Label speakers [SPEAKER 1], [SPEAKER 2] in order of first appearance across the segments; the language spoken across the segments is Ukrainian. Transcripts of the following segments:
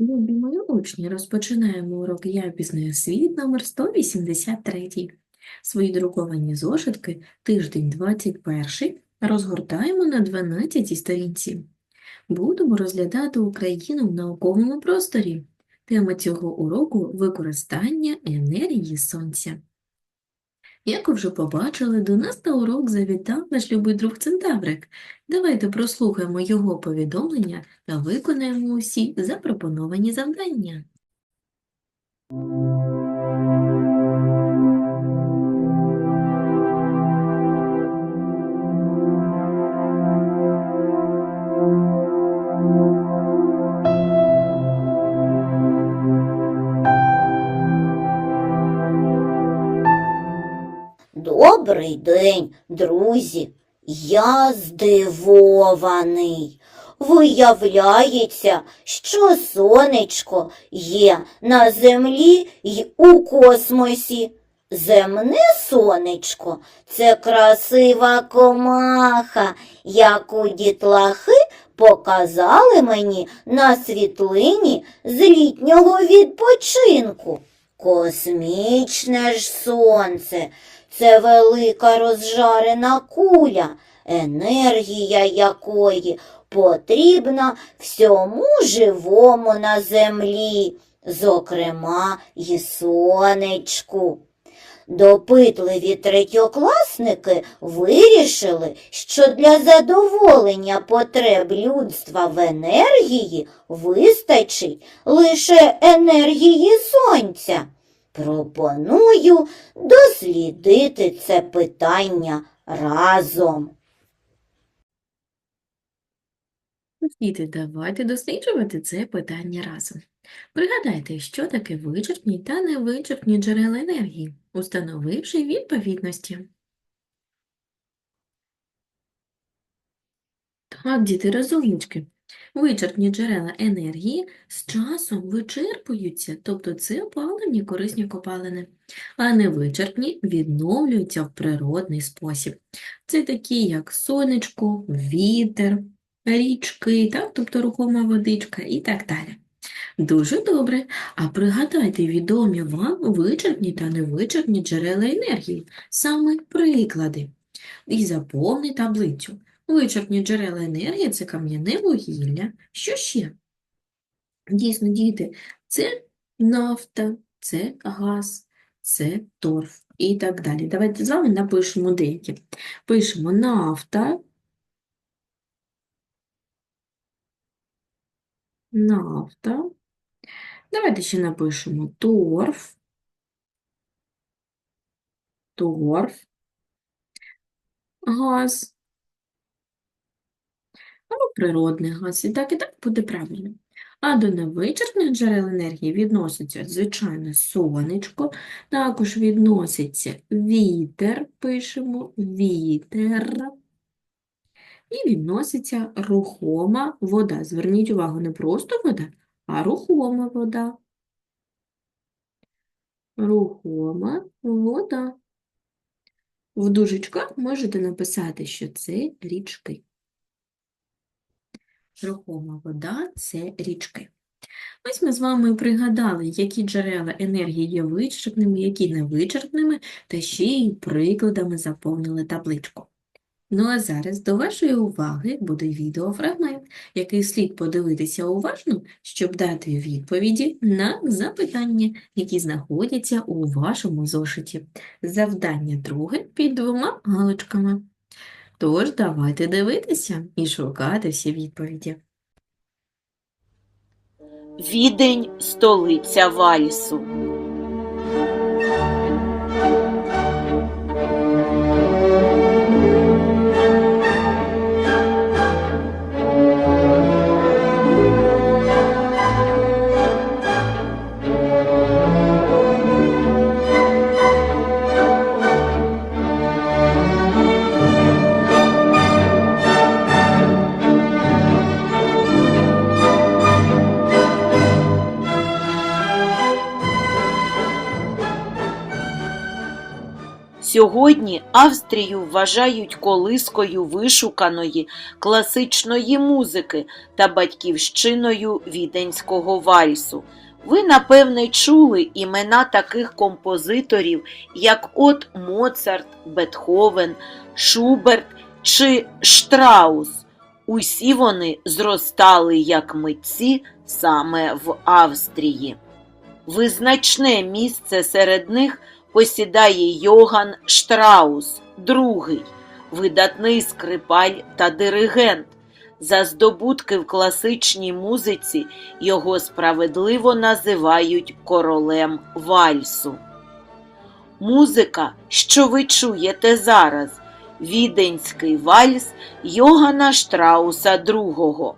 [SPEAKER 1] Любі мої учні, розпочинаємо урок «Я пізнаю світ» номер 183. Свої друковані зошитки, тиждень 21, розгортаємо на 12 сторінці. Будемо розглядати Україну в науковому просторі. Тема цього уроку – використання енергії сонця. Як ви вже побачили, до нас на урок завітав наш любий друг Центаврик. Давайте прослухаємо його повідомлення та виконаємо усі запропоновані завдання.
[SPEAKER 2] Добрий день, друзі. Я здивований. Виявляється, що сонечко є на землі й у космосі. Земне сонечко це красива комаха, яку дітлахи показали мені на світлині з літнього відпочинку. Космічне ж сонце це велика розжарена куля, енергія якої потрібна всьому живому на землі, зокрема й сонечку. Допитливі третьокласники вирішили, що для задоволення потреб людства в енергії вистачить лише енергії сонця. Пропоную дослідити це питання разом.
[SPEAKER 1] Діти, давайте досліджувати це питання разом. Пригадайте, що таке вичерпні та невичерпні джерела енергії, установивши відповідності. Так, діти, розумнички. Вичерпні джерела енергії з часом вичерпуються, тобто це опалені корисні копалини, а невичерпні відновлюються в природний спосіб. Це такі, як сонечко, вітер, річки, так? тобто рухома водичка і так далі. Дуже добре. А пригадайте відомі вам вичерпні та невичерпні джерела енергії, саме приклади. І заповни таблицю. Вичерпні джерела енергії – це кам'яне вугілля. Що ще? Дійсно, діти, це нафта, це газ, це торф і так далі. Давайте з вами напишемо деякі. Пишемо нафта, нафта. Давайте ще напишемо торф, торф, газ. Або природний газ. І так, і так буде правильно. А до невичерпних джерел енергії відноситься, звичайно, сонечко, також відноситься вітер, пишемо вітер, і відноситься рухома вода. Зверніть увагу, не просто вода, а рухома вода. Рухома вода. В дужечках можете написати, що це річки. Рухома вода – це річки. Ось ми з вами пригадали, які джерела енергії є вичерпними, які невичерпними, та ще й прикладами заповнили табличку. Ну а зараз до вашої уваги буде відеофрагмент, який слід подивитися уважно, щоб дати відповіді на запитання, які знаходяться у вашому зошиті. Завдання друге під двома галочками. Тож давайте дивитися і шукати всі відповіді.
[SPEAKER 3] Відень – столиця вальсу.
[SPEAKER 4] Австрію вважають колискою вишуканої класичної музики та батьківщиною віденського вальсу. Ви, напевне, чули імена таких композиторів, як от Моцарт, Бетховен, Шуберт чи Штраус. Усі вони зростали як митці саме в Австрії. Визначне місце серед них посідає Йоган Штраус, другий, видатний скрипаль та диригент. За здобутки в класичній музиці його справедливо називають королем вальсу. Музика, що ви чуєте зараз, віденський вальс Йогана Штрауса II.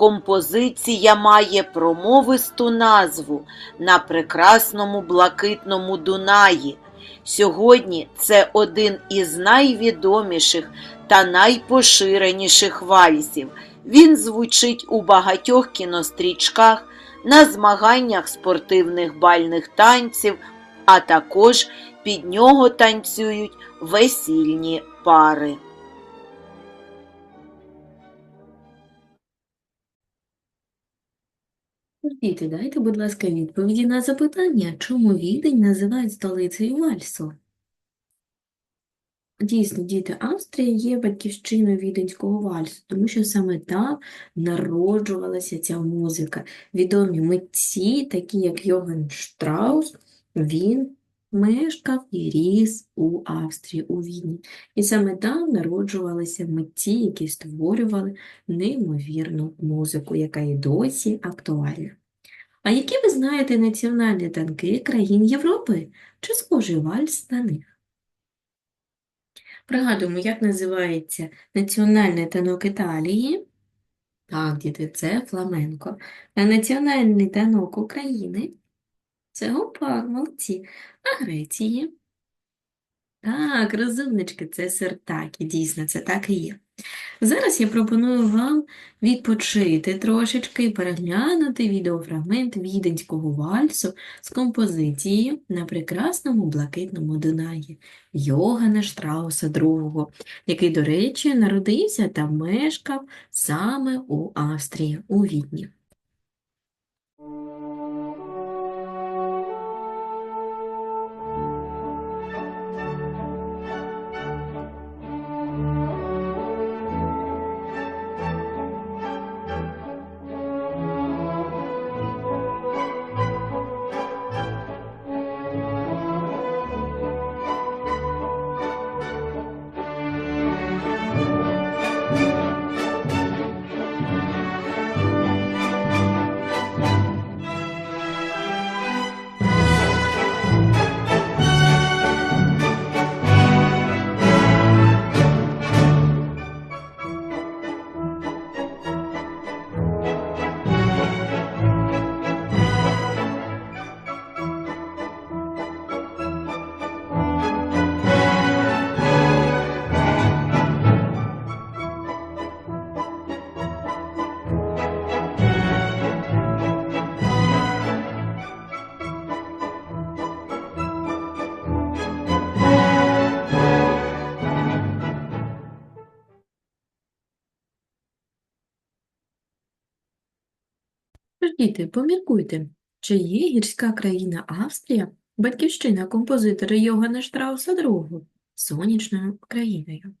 [SPEAKER 4] Композиція має промовисту назву на прекрасному блакитному Дунаї. Сьогодні це один із найвідоміших та найпоширеніших вальсів. Він звучить у багатьох кінострічках, на змаганнях спортивних бальних танців, а також під нього танцюють весільні пари.
[SPEAKER 1] Діти, дайте, будь ласка, відповіді на запитання, чому Відень називають столицею вальсу? Дійсно, діти, Австрія є батьківщиною віденського вальсу, тому що саме там народжувалася ця музика. Відомі митці, такі як Йоган Штраус, він мешкав і ріс у Австрії, у Відні. І саме там народжувалися митці, які створювали неймовірну музику, яка і досі актуальна. А які ви знаєте національні танки країн Європи? Чи схожий вальс на них? Пригадуємо, як називається національний танок Італії. Так, діти, це фламенко. А національний танок України – це гопак, молодці. А Греції? Так, розумнички, це сертаки, дійсно, це так і є. Зараз я пропоную вам відпочити трошечки і переглянути відеофрагмент віденського вальсу з композицією на прекрасному блакитному Дунаї Йогана Штрауса II, який, до речі, народився та мешкав саме у Австрії, у Відні. Діти, поміркуйте, чи є гірська країна Австрія, батьківщина композитора Йогана Штрауса II, сонячною країною?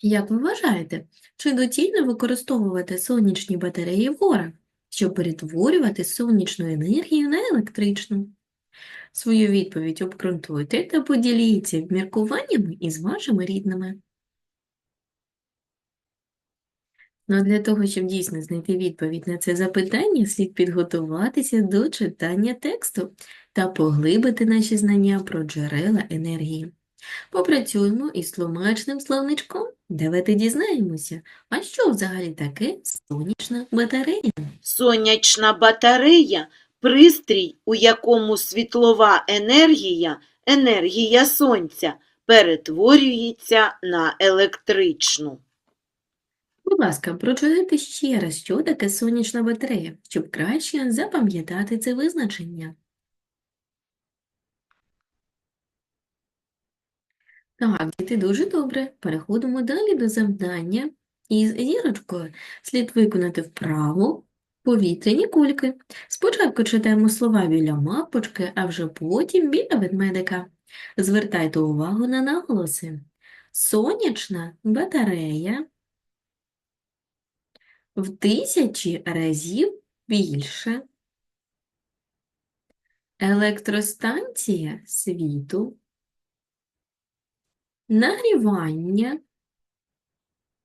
[SPEAKER 1] Як ви вважаєте, чи доцільно використовувати сонячні батареї в горах, щоб перетворювати сонячну енергію на електричну? Свою відповідь обґрунтуйте та поділіться міркуваннями із вашими рідними. Ну, для того, щоб дійсно знайти відповідь на це запитання, слід підготуватися до читання тексту та поглибити наші знання про джерела енергії. Попрацюємо із тлумачним словничком. Давайте дізнаємося, а що взагалі таке сонячна батарея?
[SPEAKER 4] Сонячна батарея пристрій, у якому світлова енергія, енергія сонця, перетворюється на електричну.
[SPEAKER 1] Будь ласка, прочитайте ще раз, що таке сонячна батарея, щоб краще запам'ятати це визначення. Так, діти, дуже добре. Переходимо далі до завдання. Із зірочкою слід виконати вправу повітряні кульки. Спочатку читаємо слова біля мапочки, а вже потім біля ведмедика. Звертайте увагу на наголоси. Сонячна батарея в тисячі разів більше. Електростанція світу. Нагрівання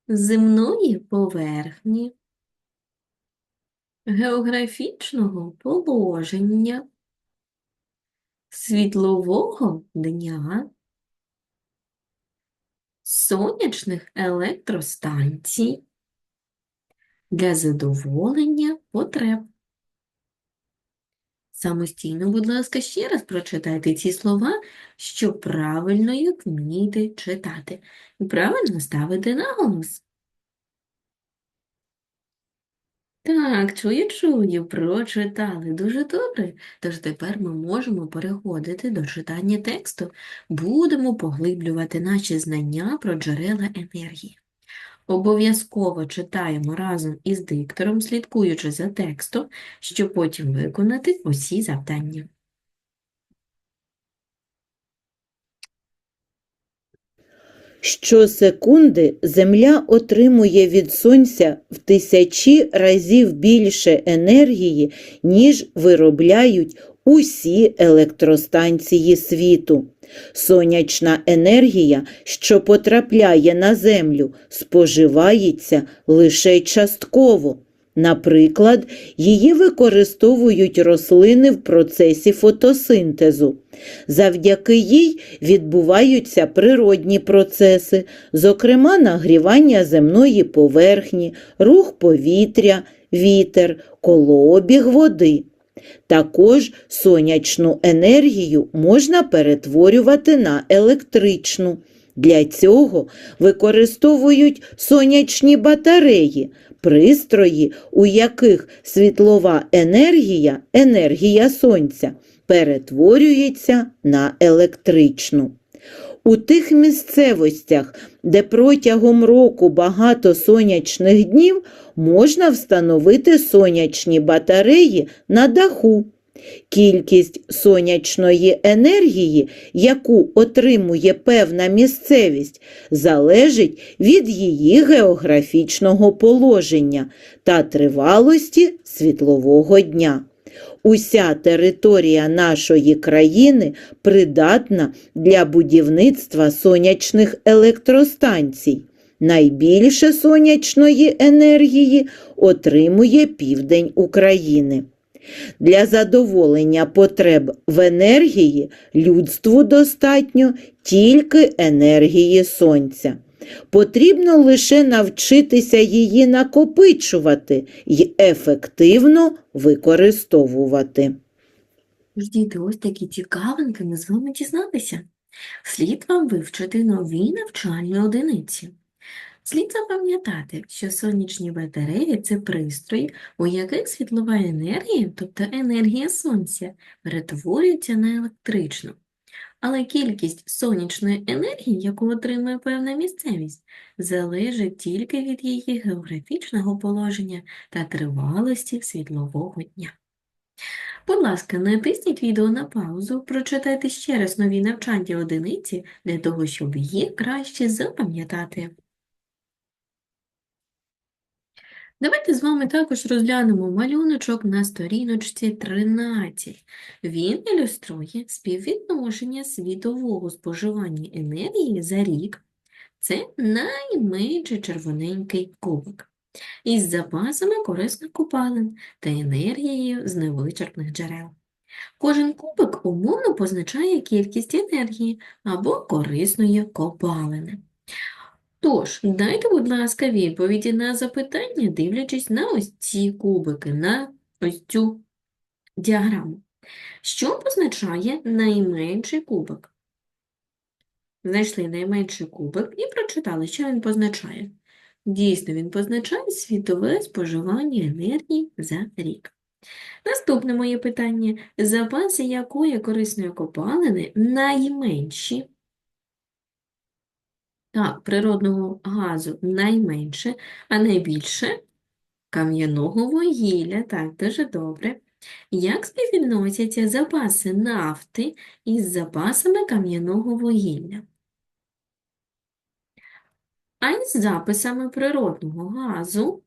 [SPEAKER 1] земної поверхні, географічного положення, світлового дня, сонячних електростанцій для задоволення потреб. Самостійно, будь ласка, ще раз прочитайте ці слова, щоб правильно їх вміти читати і правильно ставити наголос. Так, чую, чую, прочитали. Дуже добре. Тож тепер ми можемо переходити до читання тексту. Будемо поглиблювати наші знання про джерела енергії. Обов'язково читаємо разом із диктором, слідкуючи за текстом, щоб потім виконати усі завдання.
[SPEAKER 3] Щосекунди Земля отримує від Сонця в тисячі разів більше енергії, ніж виробляють усі електростанції світу. Сонячна енергія, що потрапляє на Землю, споживається лише частково. Наприклад, її використовують рослини в процесі фотосинтезу. Завдяки їй відбуваються природні процеси, зокрема нагрівання земної поверхні, рух повітря, вітер, колообіг води. Також сонячну енергію можна перетворювати на електричну. Для цього використовують сонячні батареї, пристрої, у яких світлова енергія, енергія сонця, перетворюється на електричну. У тих місцевостях, де протягом року багато сонячних днів, можна встановити сонячні батареї на даху. Кількість сонячної енергії, яку отримує певна місцевість, залежить від її географічного положення та тривалості світлового дня. Уся територія нашої країни придатна для будівництва сонячних електростанцій. Найбільше сонячної енергії отримує південь України. Для задоволення потреб в енергії людству достатньо тільки енергії сонця. Потрібно лише навчитися її накопичувати і ефективно використовувати.
[SPEAKER 1] Тож, Діти, ось такі цікавинки ми з вами дізналися. Слід вам вивчити нові навчальні одиниці. Слід запам'ятати, що сонячні батареї – це пристрої, у яких світлова енергія, тобто енергія сонця, перетворюється на електричну. Але кількість сонячної енергії, яку отримує певна місцевість, залежить тільки від її географічного положення та тривалості світлового дня. Будь ласка, натисніть відео на паузу, прочитайте ще раз нові навчання одиниці для того, щоб їх краще запам'ятати. Давайте з вами також розглянемо малюночок на сторіночці 13. Він ілюструє співвідношення світового споживання енергії за рік. Це найменший червоненький кубик із запасами корисних копалин та енергією з невичерпних джерел. Кожен кубик умовно позначає кількість енергії або корисної копалини. Тож, дайте, будь ласка, відповіді на запитання, дивлячись на ось ці кубики, на ось цю діаграму. Що позначає найменший кубик? Знайшли найменший кубик і прочитали, що він позначає. Дійсно, він позначає світове споживання енергії за рік. Наступне моє питання. Запаси якої корисної копалини найменші? Так, природного газу найменше, а найбільше кам'яного вугілля. Так, дуже добре. Як співвідносяться запаси нафти із запасами кам'яного вугілля? А із записами природного газу?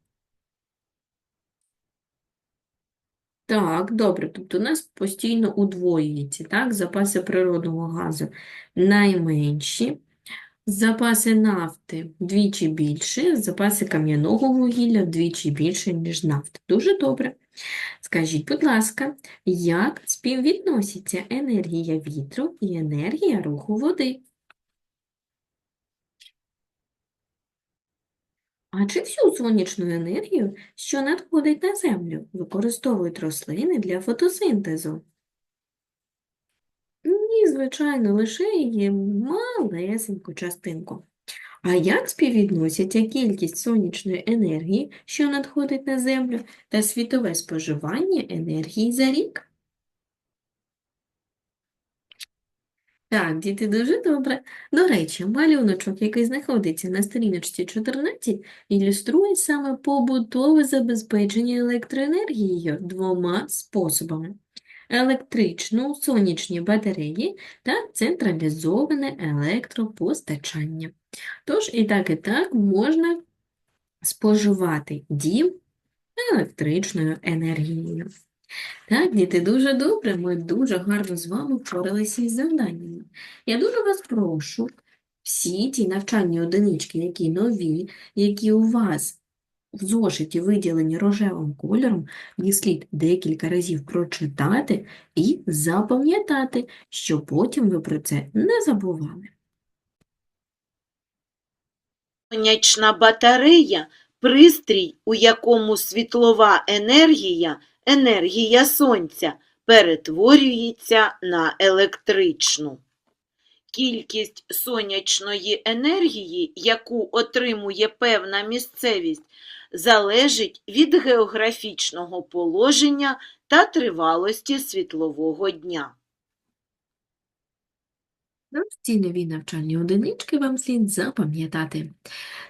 [SPEAKER 1] Так, добре, тобто у нас постійно удвоюється, так, запаси природного газу найменші, запаси нафти вдвічі більше, запаси кам'яного вугілля вдвічі більше, ніж нафти. Дуже добре. Скажіть, будь ласка, як співвідносяться енергія вітру і енергія руху води? А чи всю сонячну енергію, що надходить на Землю, використовують рослини для фотосинтезу? Звичайно, лише її малесеньку частинку. А як співвідносяться кількість сонячної енергії, що надходить на Землю, та світове споживання енергії за рік? Так, діти, дуже добре. До речі, малюночок, який знаходиться на сторіночці 14, ілюструє саме побутове забезпечення електроенергією двома способами. Електричну сонячні батареї та централізоване електропостачання. Тож і так, і так можна споживати дім електричною енергією. Так, діти, дуже добре, ми дуже гарно з вами впоралися із завданнями. Я дуже вас прошу, всі ті навчальні одинички, які нові, які у вас в зошиті виділені рожевим кольором, їх слід декілька разів прочитати і запам'ятати, щоб потім ви про це не забували.
[SPEAKER 4] Сонячна батарея – пристрій, у якому світлова енергія, енергія сонця, перетворюється на електричну. Кількість сонячної енергії, яку отримує певна місцевість, залежить від географічного положення та тривалості світлового дня.
[SPEAKER 1] Тож ці нові навчальні одинички вам слід запам'ятати.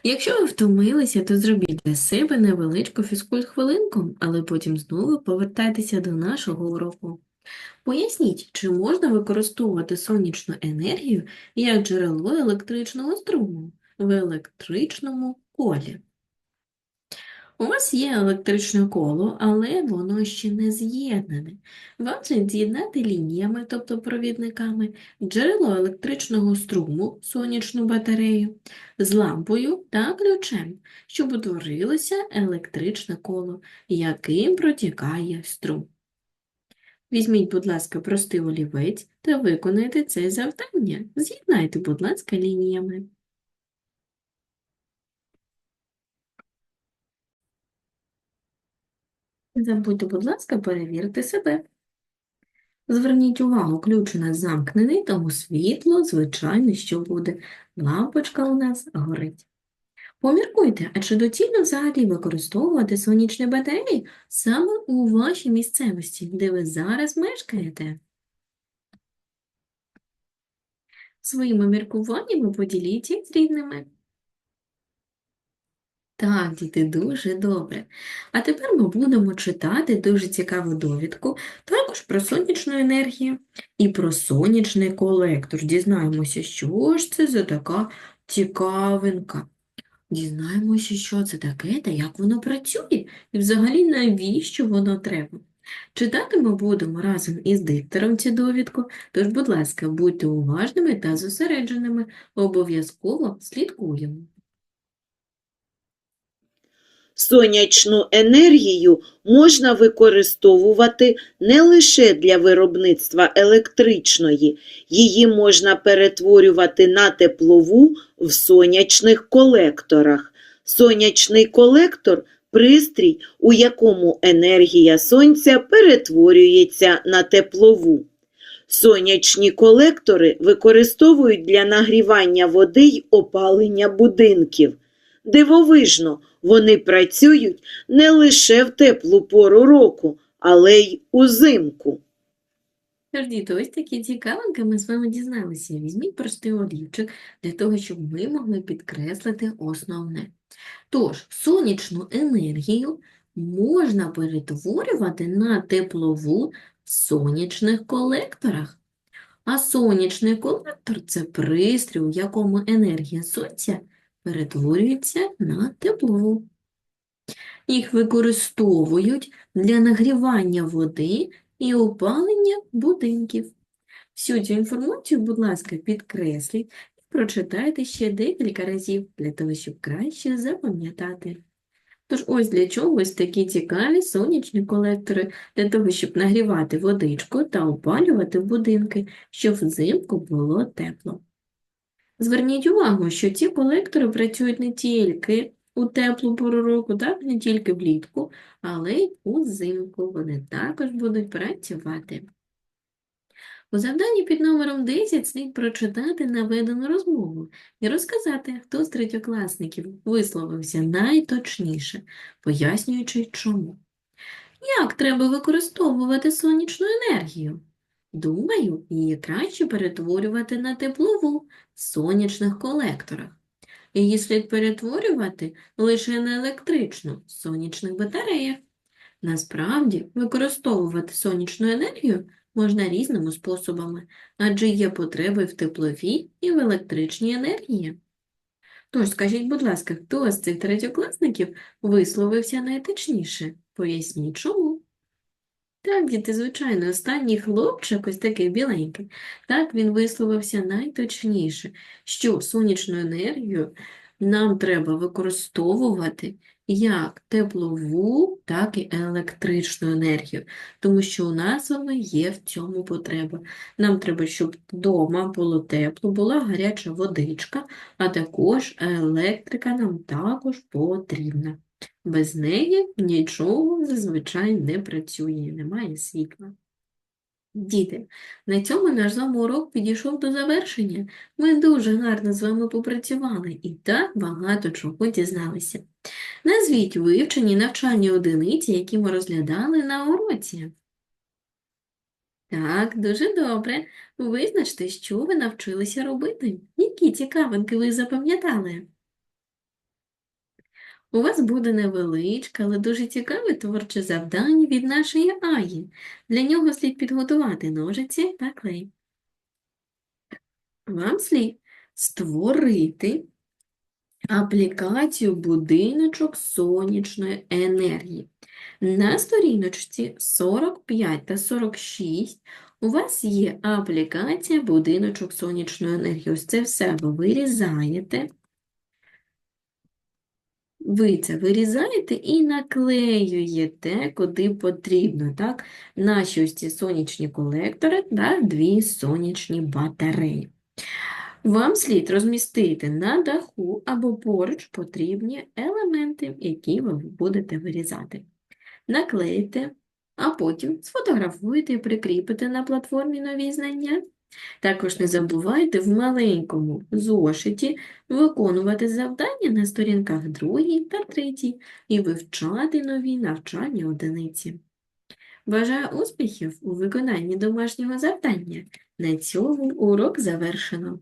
[SPEAKER 1] Якщо ви втомилися, то зробіть для себе невеличку фізкульт-хвилинку, але потім знову повертайтеся до нашого уроку. Поясніть, чи можна використовувати сонячну енергію як джерело електричного струму в електричному колі. У вас є електричне коло, але воно ще не з'єднане. Вам слід з'єднати лініями, тобто провідниками, джерело електричного струму, сонячну батарею, з лампою та ключем, щоб утворилося електричне коло, яким протікає струм. Візьміть, будь ласка, простий олівець та виконайте це завдання. З'єднайте, будь ласка, лініями. Забудьте, будь ласка, перевірити себе. Зверніть увагу, ключ у нас замкнений, тому світло, звичайно, що буде. Лампочка у нас горить. Поміркуйте, а чи доцільно взагалі використовувати сонячні батареї саме у вашій місцевості, де ви зараз мешкаєте? Своїми міркуваннями поділіться з рідними. Так, діти, дуже добре. А тепер ми будемо читати дуже цікаву довідку, також про сонячну енергію і про сонячний колектор. Дізнаємося, що ж це за така цікавинка. Дізнаємося, що це таке та як воно працює, і взагалі навіщо воно треба. Читати ми будемо разом із диктором цю довідку, тож, будь ласка, будьте уважними та зосередженими, обов'язково слідкуємо.
[SPEAKER 4] Сонячну енергію можна використовувати не лише для виробництва електричної, її можна перетворювати на теплову в сонячних колекторах. Сонячний колектор – пристрій, у якому енергія сонця перетворюється на теплову. Сонячні колектори використовують для нагрівання води й опалення будинків. Дивовижно, вони працюють не лише в теплу пору року, але й узимку.
[SPEAKER 1] Діти, ось такі цікавинки ми з вами дізналися. Візьміть простий олівчик для того, щоб ми могли підкреслити основне. Тож, сонячну енергію можна перетворювати на теплову в сонячних колекторах. А сонячний колектор – це пристрій, у якому енергія сонця перетворюється на теплову. Їх використовують для нагрівання води і опалення будинків. Всю цю інформацію, будь ласка, підкресліть і прочитайте ще декілька разів для того, щоб краще запам'ятати. Тож ось для чого ось такі цікаві сонячні колектори, для того, щоб нагрівати водичку та опалювати будинки, щоб взимку було тепло. Зверніть увагу, що ці колектори працюють не тільки у теплу пору року, так, не тільки влітку, але й узимку вони також будуть працювати. У завданні під номером 10 слід прочитати наведену розмову і розказати, хто з третьокласників висловився найточніше, пояснюючи чому. Як треба використовувати сонячну енергію? Думаю, її краще перетворювати на теплову в сонячних колекторах. Її слід перетворювати лише на електричну в сонячних батареях. Насправді, використовувати сонячну енергію можна різними способами, адже є потреби в тепловій і в електричній енергії. Тож, скажіть, будь ласка, хто з цих третьокласників висловився найточніше? Поясніть, чому? Так, діти, звичайно, останній хлопчик, ось такий біленький, так, він висловився найточніше, що сонячну енергію нам треба використовувати як теплову, так і електричну енергію, тому що у нас вона є в цьому потреба. Нам треба, щоб вдома було тепло, була гаряча водичка, а також електрика нам також потрібна. Без неї нічого зазвичай не працює, немає світла. Діти, на цьому наш з вами урок підійшов до завершення. Ми дуже гарно з вами попрацювали і так багато чого дізналися. Назвіть вивчені навчальні одиниці, які ми розглядали на уроці. Так, дуже добре. Визначте, що ви навчилися робити. Які цікавинки ви запам'ятали? У вас буде невеличке, але дуже цікаве творче завдання від нашої Аї. Для нього слід підготувати ножиці та клей. Вам слід створити аплікацію будиночок сонячної енергії. На сторіночці 45 та 46 у вас є аплікація будиночок сонячної енергії. Ось це все ви вирізаєте. Ви це вирізаєте і наклеюєте, куди потрібно, так? Наші ось ці сонячні колектори та дві сонячні батареї. Вам слід розмістити на даху або поруч потрібні елементи, які ви будете вирізати. Наклейте, а потім сфотографуйте і прикріпите на платформі нові знання. Також не забувайте в маленькому зошиті виконувати завдання на сторінках 2 та 3 і вивчати нові навчальні одиниці. Бажаю успіхів у виконанні домашнього завдання. На цьому урок завершено.